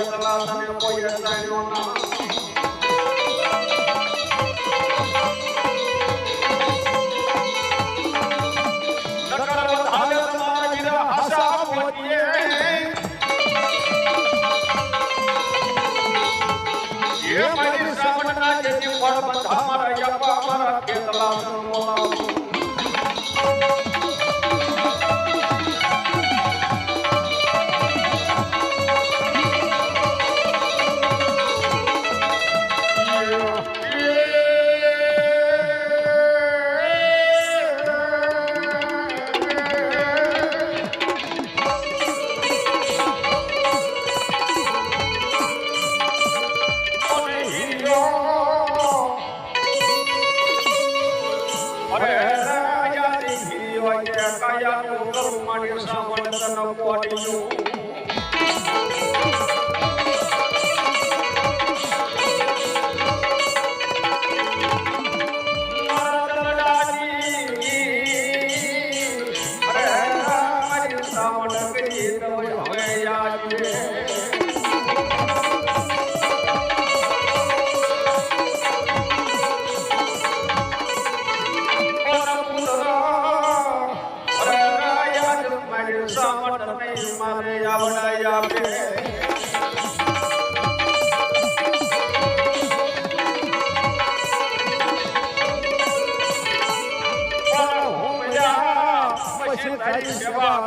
ખેતરા તને કોઈ જાણ્યો ના મારી સામના જેથી ફળ બધા મારા યાપા મારા ખેતલા મોલા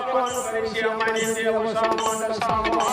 কোন পেশিয়া মানি দেব সমন সমন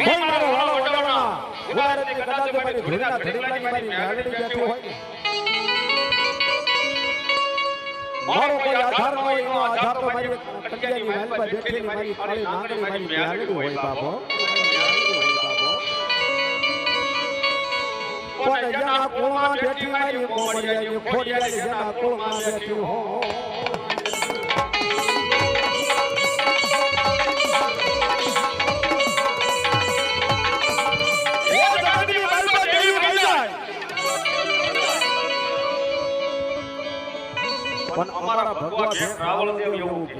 હે મારો વાલો કદાચ મારી ધૂળના ધડીલાની મારી મેલડી બેઠી હોય મારો કોઈ આધાર ન હોય એનો આધાર તો મારી કટિયાની મહેલમાં બેઠેલી મારી કાળી નાગણી મારી મેલડી હોય બાપો. મારી મેલડી હોય બાપો. જેના કુળમાં બેઠી મારી મોમડિયાની ખોડિયાની જેના કુળમાં બેઠી હો અમારા ભગવાન છે રાવણદેવ એવું કે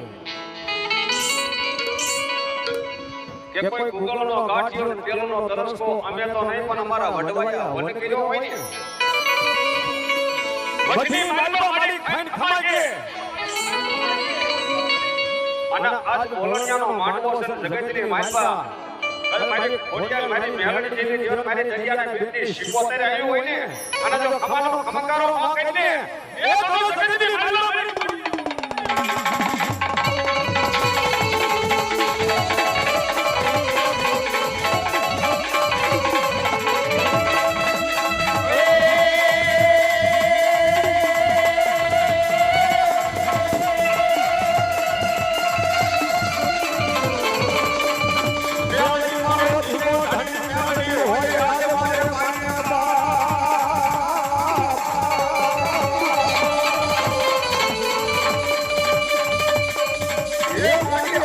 કે કોઈ ગુગળનો ગાંઠિયો ને તેલનો તરસકો અમે તો નહીં પણ અમારા વડવાયા વન કર્યો હોય ને. બધી માલમાં મારી ખાઈને ખમાજે. અને આજ બોલણિયાનો માંડવો છે જગતની માલપા અરે મારી ખોડિયાર મારી મેલડી જેવી જીવન મારી દરિયાના બેટી શિકોતેર આવી હોય ને. અને જો ખમાનો ખમકારો ન કરીને એ તો Yeah.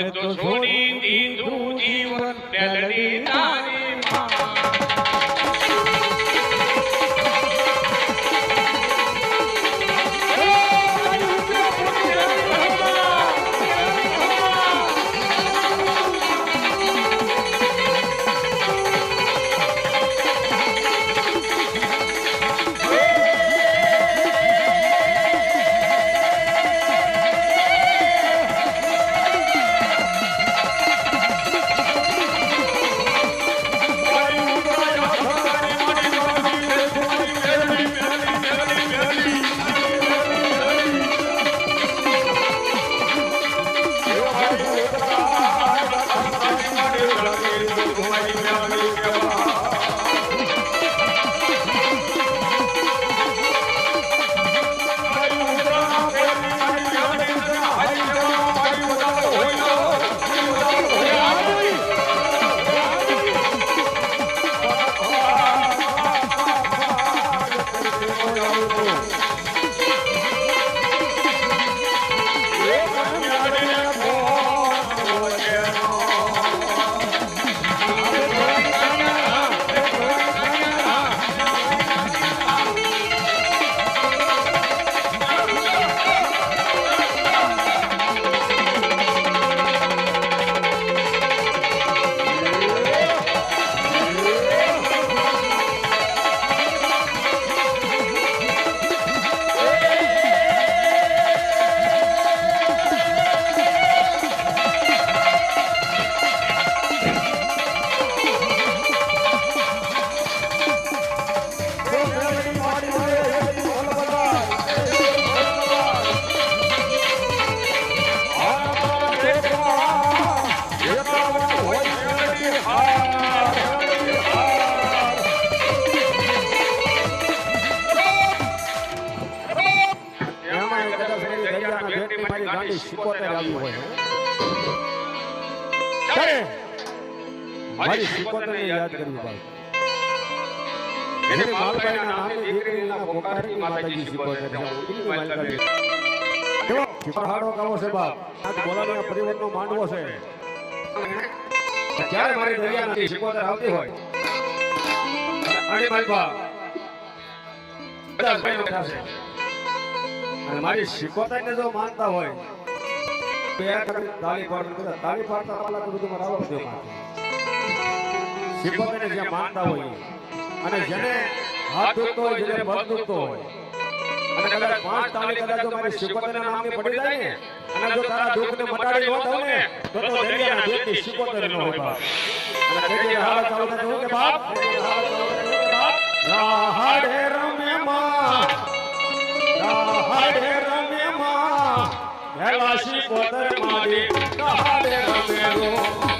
અમે તો શિકોતર આવી હોય. ત્યારે મારી શિકોતરને યાદ કરવી પડે એને માલબાઈના નામની દીકરીના પોકારની માતાજી હતા. ઉતરી માલકા દેવી. કેવો? શિકોહાડો કાવો છે બાપ. આજ બોલાવીના પરિવર્તનો માંડવો છે. ત્યારે મારી દરિયામાંથી શીખવતા આવતી હોય? અને માલબા બધા ભાઈઓ બેઠા છે. અને મારી શિકોતરને જો માનતા હોય તો એ તાળી પાડો. બધા તાળી પાડતા પહેલા તો બધું દો માથે શિકોતરને જે માનતા હોય અને જેને હાથ દુખતો હોય જેને પગ દુખતો હોય. અને કદાચ પાંચ તાળી કદાચ જો મારી શિકોતાના નામની પડી જાય ને અને જો તારા દુઃખને મટાડી ન દઉં ને તો તો દરિયાના દુઃખની શિકોતર ન હોય બાપ. અને તેથી હાલ ચાલતા કે બાપ. રાહડે રમે માં. રાહડે રમે માં. હેલા શિકોતર માડી રાહડે રમે રો.